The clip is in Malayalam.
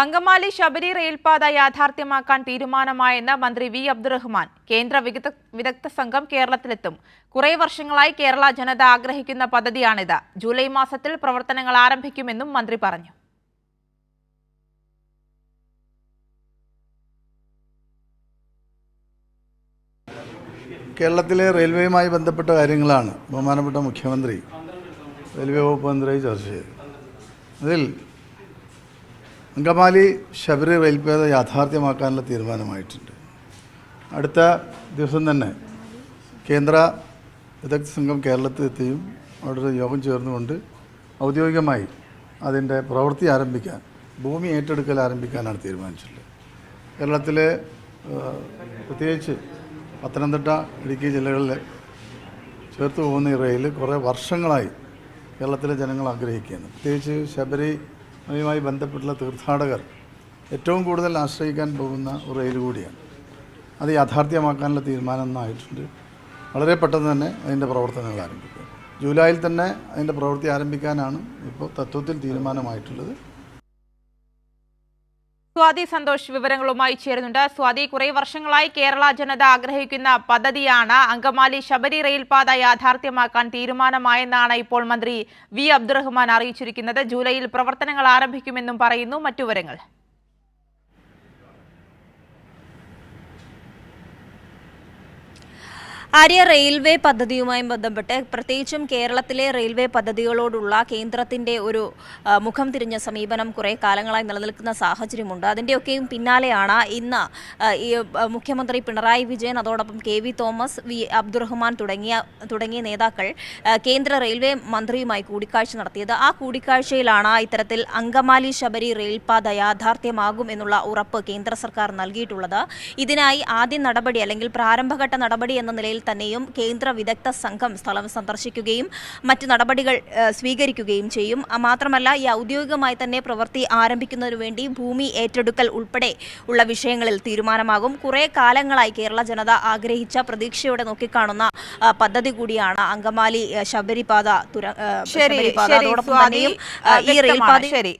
അങ്കമാലി ശബരി റെയിൽപാത യാഥാർത്ഥ്യമാക്കാൻ തീരുമാനമായെന്ന് മന്ത്രി വി. അബ്ദുറഹ്മാൻ. കേന്ദ്ര വിദഗ്ധ വിദഗ്ധ സംഘം കേരളത്തിലെത്തും. കുറെ വർഷങ്ങളായി കേരള ജനത ആഗ്രഹിക്കുന്ന പദ്ധതിയാണിത്. ജൂലൈ മാസത്തിൽ പ്രവർത്തനങ്ങൾ ആരംഭിക്കുമെന്നും മന്ത്രി പറഞ്ഞു. കേരളത്തിലെ റെയിൽവേയുമായി ബന്ധപ്പെട്ട കാര്യങ്ങളാണ് ബഹുമാനപ്പെട്ട മുഖ്യമന്ത്രി റെയിൽവേ വകുപ്പ് മന്ത്രിയായി ചർച്ച ചെയ്തത്. അതിൽ അങ്കമാലി ശബരി റെയിൽപാത യാഥാർത്ഥ്യമാക്കാനുള്ള തീരുമാനമായിട്ടുണ്ട്. അടുത്ത ദിവസം തന്നെ കേന്ദ്ര വിദഗ്ധ സംഘം കേരളത്തിലെത്തിയും അവിടെ ഒരു യോഗം ചേർന്നുകൊണ്ട് ഔദ്യോഗികമായി അതിന്റെ പ്രവൃത്തി ആരംഭിക്കാൻ ഭൂമി ഏറ്റെടുക്കൽ ആരംഭിക്കാനാണ് തീരുമാനിച്ചിട്ടുള്ളത്. കേരളത്തിലെ പ്രത്യേകിച്ച് പത്തനംതിട്ട ഇടുക്കി ജില്ലകളിൽ ചേർത്ത് പോകുന്ന ഈ റെയിൽ കുറേ വർഷങ്ങളായി കേരളത്തിലെ ജനങ്ങൾ ആഗ്രഹിക്കുകയാണ്. പ്രത്യേകിച്ച് ശബരിമലയുമായി ബന്ധപ്പെട്ടുള്ള തീർത്ഥാടകർ ഏറ്റവും കൂടുതൽ ആശ്രയിക്കാൻ പോകുന്ന ഒരു റെയിൽ കൂടിയാണ്. അത് യാഥാർത്ഥ്യമാക്കാനുള്ള തീരുമാനം എന്നായിട്ടുണ്ട് വളരെ പെട്ടെന്ന് തന്നെ അതിന്റെ പ്രവർത്തനങ്ങൾ ആരംഭിക്കും. ജൂലൈയിൽ തന്നെ അതിന്റെ പ്രവൃത്തി ആരംഭിക്കാനാണ് ഇപ്പോൾ തത്വത്തിൽ തീരുമാനമായിട്ടുള്ളത്. സ്വാതി സന്തോഷ് വിവരങ്ങളുമായി ചേരുന്നുണ്ട്. സ്വാതി കുറെ വർഷങ്ങളായി കേരള ജനത ആഗ്രഹിക്കുന്ന പദ്ധതിയാണ് അങ്കമാലി ശബരി റെയിൽപാത യാഥാർത്ഥ്യമാക്കാൻ തീരുമാനമായെന്നാണ് ഇപ്പോൾ മന്ത്രി വി അബ്ദുറഹ്മാൻ അറിയിച്ചിരിക്കുന്നത്. ജൂലൈയിൽ പ്രവർത്തനങ്ങൾ ആരംഭിക്കുമെന്നും പറയുന്നു. മറ്റു വിവരങ്ങൾ. ആര്യ റെയിൽവേ പദ്ധതിയുമായി ബന്ധപ്പെട്ട് പ്രത്യേകിച്ചും കേരളത്തിലെ റെയിൽവേ പദ്ധതികളോടുള്ള കേന്ദ്രത്തിന്റെ ഒരു മുഖം തിരിഞ്ഞ സമീപനം കുറേ കാലങ്ങളായി നിലനിൽക്കുന്ന സാഹചര്യമുണ്ട്. അതിന്റെയൊക്കെയും പിന്നാലെയാണ് ഇന്ന് ഈ മുഖ്യമന്ത്രി പിണറായി വിജയൻ അതോടൊപ്പം K V Thomas V Abdurahiman തുടങ്ങിയ തുടങ്ങിയ നേതാക്കൾ കേന്ദ്ര റെയിൽവേ മന്ത്രിയുമായി കൂടിക്കാഴ്ച നടത്തിയത്. ആ കൂടിക്കാഴ്ചയിലാണ് ഇത്തരത്തിൽ അങ്കമാലി ശബരി റെയിൽപാത യാഥാർത്ഥ്യമാകും എന്നുള്ള ഉറപ്പ് കേന്ദ്ര സർക്കാർ നൽകിയിട്ടുള്ളത്. ഇതിനായി ആദ്യ നടപടി അല്ലെങ്കിൽ പ്രാരംഭഘട്ട നടപടി എന്ന നിലയിൽ തന്നെയും കേന്ദ്ര വിദഗ്ധ സംഘം സ്ഥലം സന്ദർശിക്കുകയും മറ്റ് നടപടികൾ സ്വീകരിക്കുകയും ചെയ്യും. മാത്രമല്ല ഈ ഔദ്യോഗികമായി തന്നെ പ്രവൃത്തി ആരംഭിക്കുന്നതിനു വേണ്ടി ഭൂമി ഏറ്റെടുക്കൽ ഉൾപ്പെടെ ഉള്ള വിഷയങ്ങളിൽ തീരുമാനമാകും. കുറെ കാലങ്ങളായി കേരള ജനത ആഗ്രഹിച്ച പ്രതീക്ഷയോടെ നോക്കിക്കാണുന്ന പദ്ധതി കൂടിയാണ് അങ്കമാലി ശബരിപാത ശരി അതോടൊപ്പം തന്നെയും ഈ. റെയിൽപാത ശരി